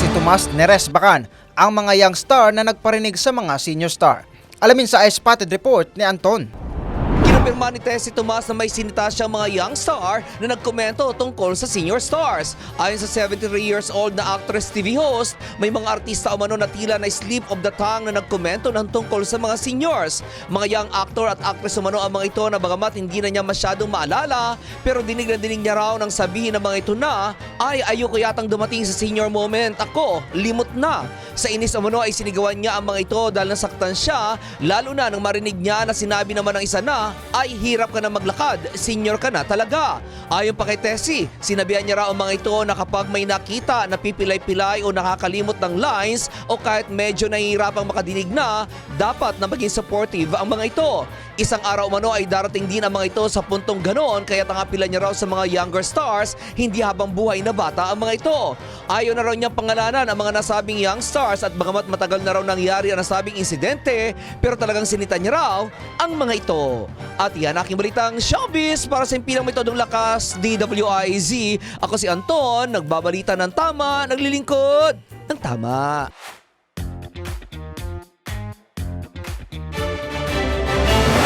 si Tomas Neres Bacan, ang mga young star na nagparinig sa mga senior star. Alamin sa iSpotted Report ni Anton. Kinumpirma ni Tessie Tomas na may sinita siyang mga young star na nagkomento tungkol sa senior stars. Ayon sa 73 years old na actress TV host, may mga artista umano na tila na slip of the tongue na nagkomento ng tungkol sa mga seniors. Mga young actor at actress umano ang mga ito na bagamat hindi na niya masyadong maalala, pero dinig na dinig niya raw nang sabihin ng mga ito na, ay ayoko yatang dumating sa senior moment. Ako, limot na. Sa inis umano ay sinigawan niya ang mga ito dahil nasaktan siya, lalo na nang marinig niya na sinabi naman ng isa na, ay hirap ka na maglakad, senior ka na talaga. Ayon pa kay Tessie, sinabihan niya raw ang mga ito na kapag may nakita na pipilay-pilay o nakakalimot ng lines o kahit medyo nahihirapang makadinig na, dapat na maging supportive ang mga ito. Isang araw umano ay darating din ang mga ito sa puntong ganon kaya tangapila niya raw sa mga younger stars, hindi habang buhay na bata ang mga ito. Ayaw na raw niyang pangalanan ang mga nasabing young stars at bagamat matagal na raw nangyari ang nasabing insidente, pero talagang sinita niya raw ang mga ito. At yan aking balitang showbiz para sa impilang metodong lakas DWIZ. Ako si Anton, nagbabalita ng tama, naglilingkod ng tama.